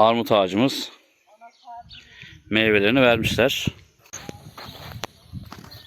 armut ağacımız. Meyvelerini vermişler.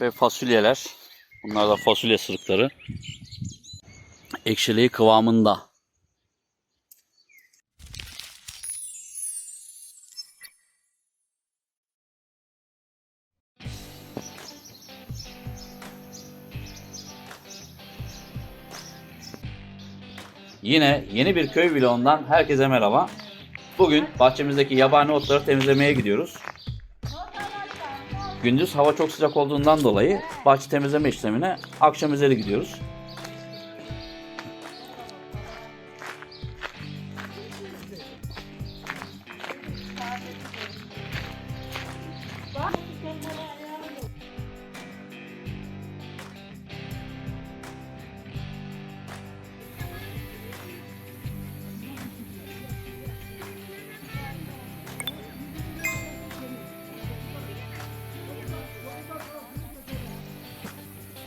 Ve fasulyeler. Bunlar da fasulye sırıkları. Ekşiliği kıvamında. Yine yeni bir köy vlogundan herkese merhaba. Bugün bahçemizdeki yabani otları temizlemeye gidiyoruz. Gündüz hava çok sıcak olduğundan dolayı bahçe temizleme işlemine akşam üzeri gidiyoruz.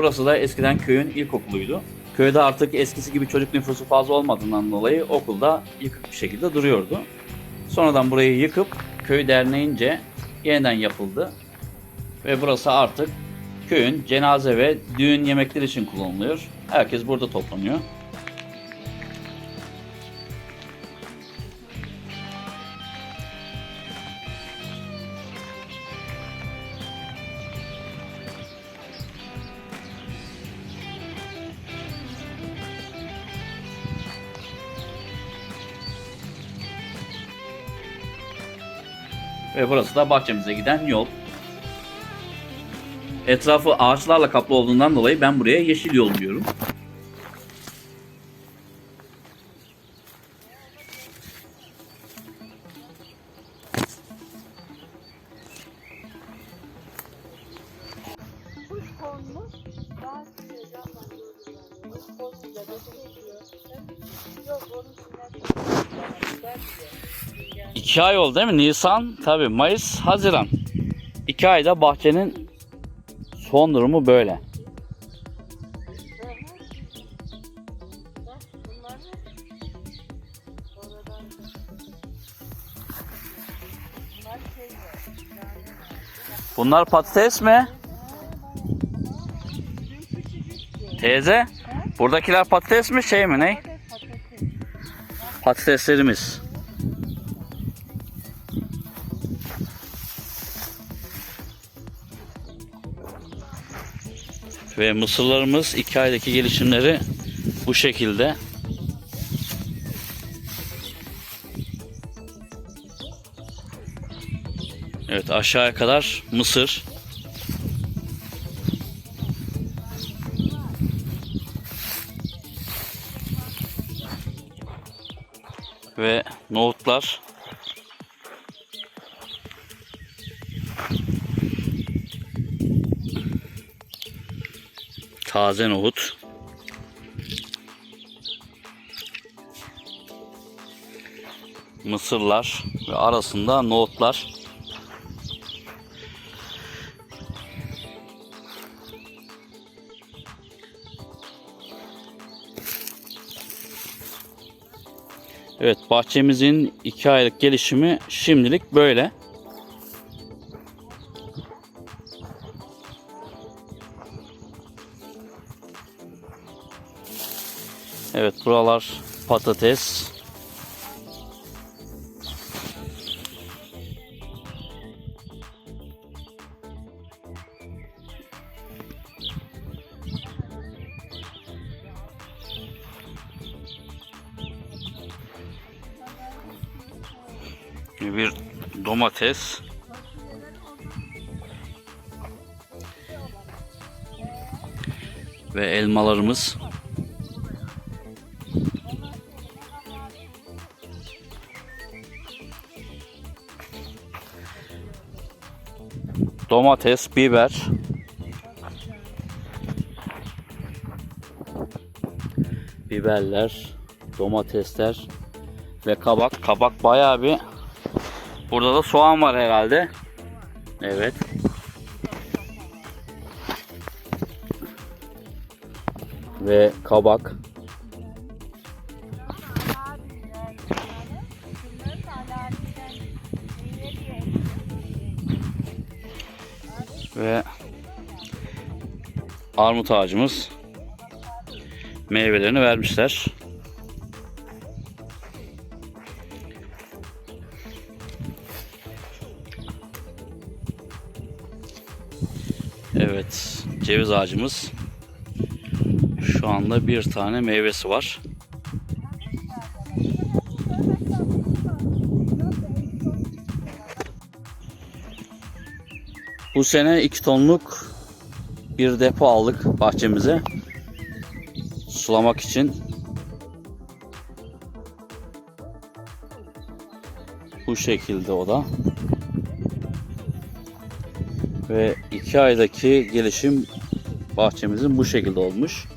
Burası da eskiden köyün ilkokuluydu. Köyde artık eskisi gibi çocuk nüfusu fazla olmadığından dolayı okulda yıkık bir şekilde duruyordu. Sonradan burayı yıkıp köy derneğince yeniden yapıldı. Ve burası artık köyün cenaze ve düğün yemekleri için kullanılıyor. Herkes burada toplanıyor. Ve burası da bahçemize giden yol. Etrafı ağaçlarla kaplı olduğundan dolayı ben buraya yeşil yol diyorum. 2 ay oldu değil mi? Nisan, tabi Mayıs, Haziran. 2 ayda bahçenin son durumu böyle. Bunlar patates mi? Teyze, buradakiler patates mi şey mi ne? Patateslerimiz. Ve mısırlarımız iki aydaki gelişimleri bu şekilde. Evet aşağıya kadar mısır. Ve nohutlar. Taze nohut. Mısırlar ve arasında nohutlar. Evet bahçemizin iki aylık gelişimi şimdilik böyle. Evet buralar patates. Bir domates. Ve elmalarımız. Domates, biber. Biberler, domatesler ve kabak. Kabak bayağı bir Burada da soğan var herhalde. Evet. Ve kabak. Ve armut ağacımız meyvelerini vermişler. Evet, ceviz ağacımız şu anda bir tane meyvesi var. Bu sene 2 tonluk bir depo aldık bahçemize. Sulamak için. Bu şekilde o da. Ve 2 aydaki gelişim bahçemizin bu şekilde olmuş.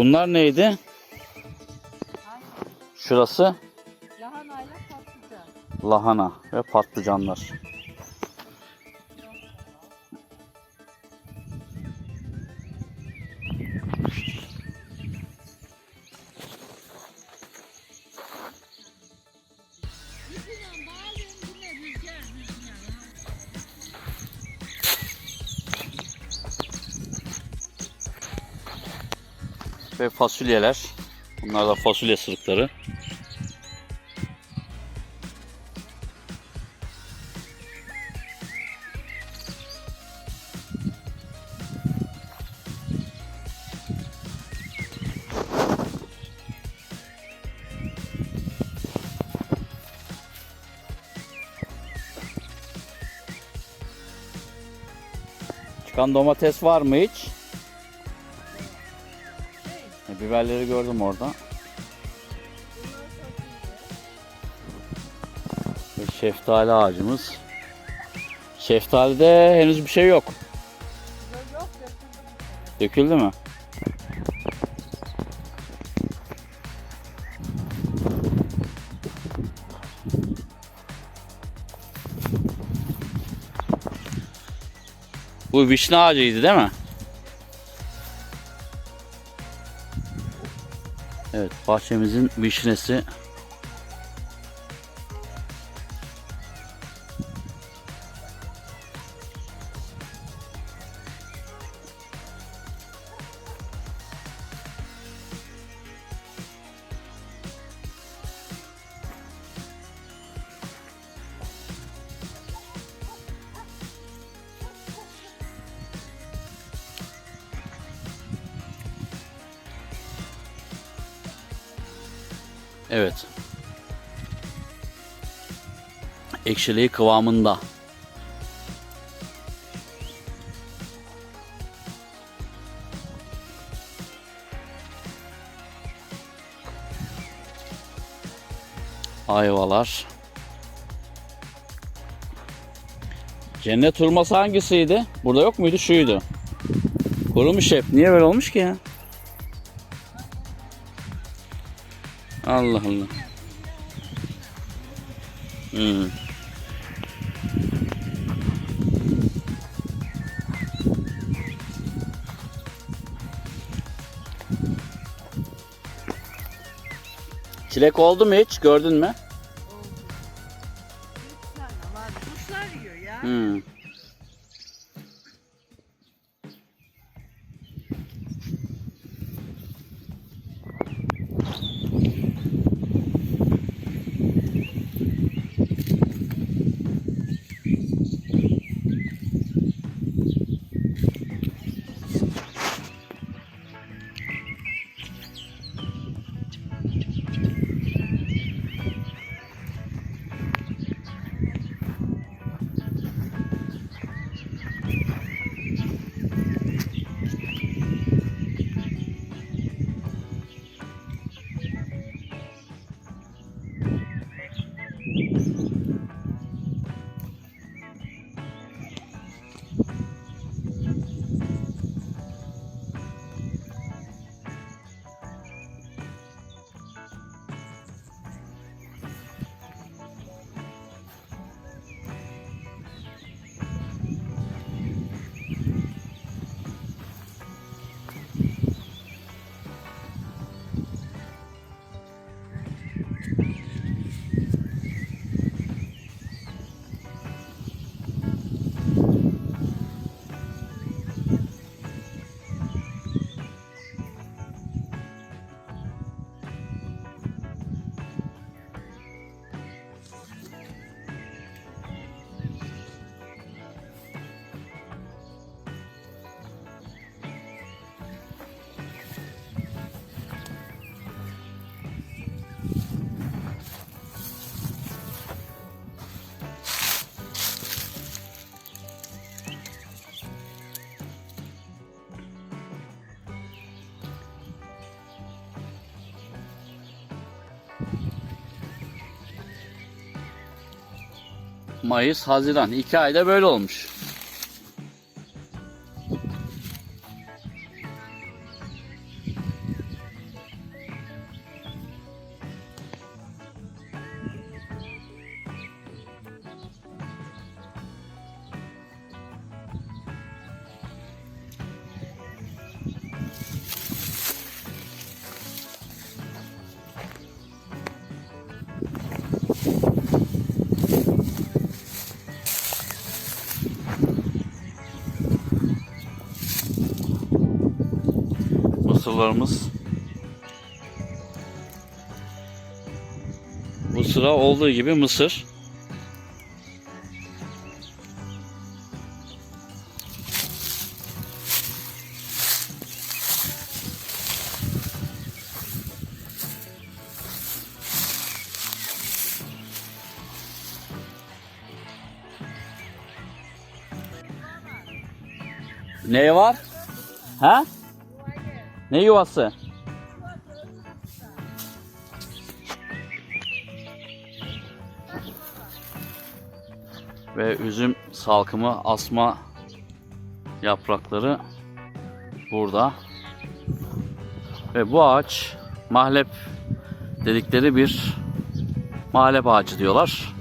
Bunlar neydi? Şurası Lahanayla patlıcan. lahana ve patlıcanlar. Fasulyeler. Bunlar da fasulye sırıkları. Çıkan domates var mı hiç? Biberleri gördüm orada. Ve şeftali ağacımız. Şeftalide henüz bir şey yok. Döküldü mü? Bu vişne ağacıydı değil mi? Bahçemizin vişnesi. Ekşiliği kıvamında. Ayvalar. Cennet hurması hangisiydi? Burada yok muydu? Şuydu. Kurumuş hep. Niye böyle olmuş ki ya? Allah Allah. Hmm. Çilek oldu mu hiç? Gördün mü? Mayıs, Haziran. iki ayda böyle olmuş. Mısırlarımız. Bu sıra olduğu gibi mısır. Ne var? Ha? Ne yuvası? Ve üzüm salkımı asma yaprakları burada. Ve bu ağaç mahlep dedikleri bir mahlep ağacı diyorlar.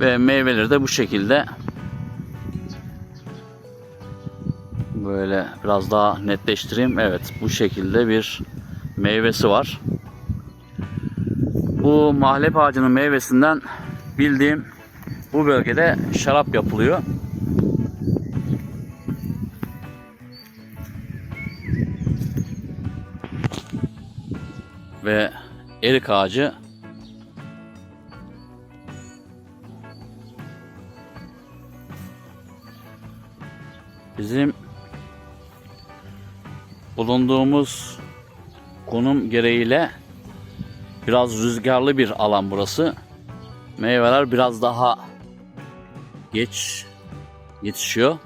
Ve meyveleri de bu şekilde Böyle biraz daha netleştireyim. Evet bu şekilde bir meyvesi var. Bu mahlep ağacının meyvesinden bildiğim bu bölgede şarap yapılıyor. Ve erik ağacı bizim bulunduğumuz konum gereğiyle biraz rüzgarlı bir alan burası. Meyveler biraz daha geç yetişiyor.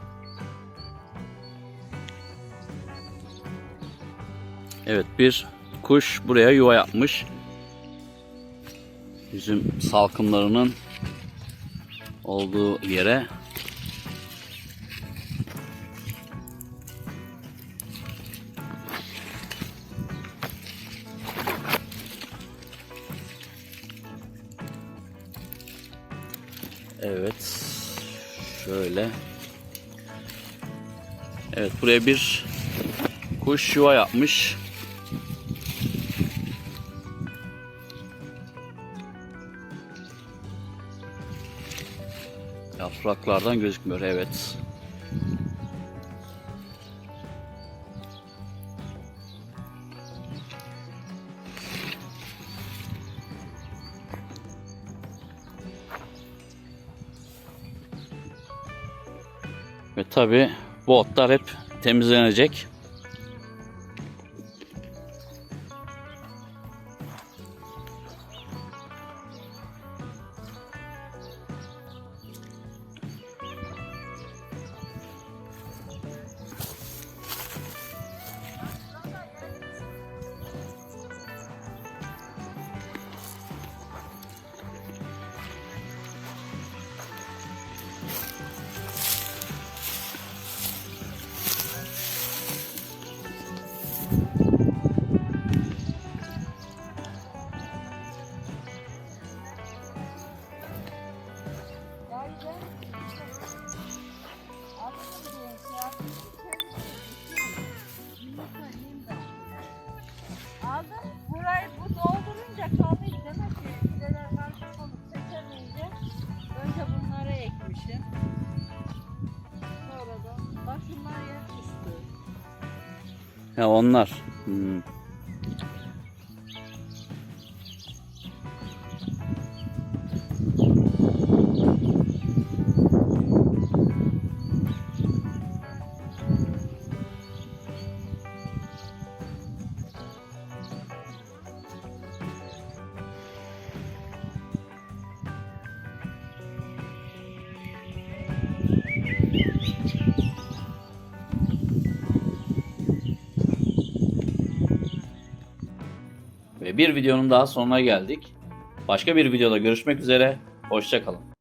Evet bir kuş buraya yuva yapmış. Üzüm salkımlarının olduğu yere Evet buraya bir kuş yuva yapmış. Yapraklardan gözükmüyor. Evet. Ve tabi bu otlar hep temizlenecek. Ya onlar. Hmm. Bir videonun daha sonuna geldik. Başka bir videoda görüşmek üzere. Hoşçakalın.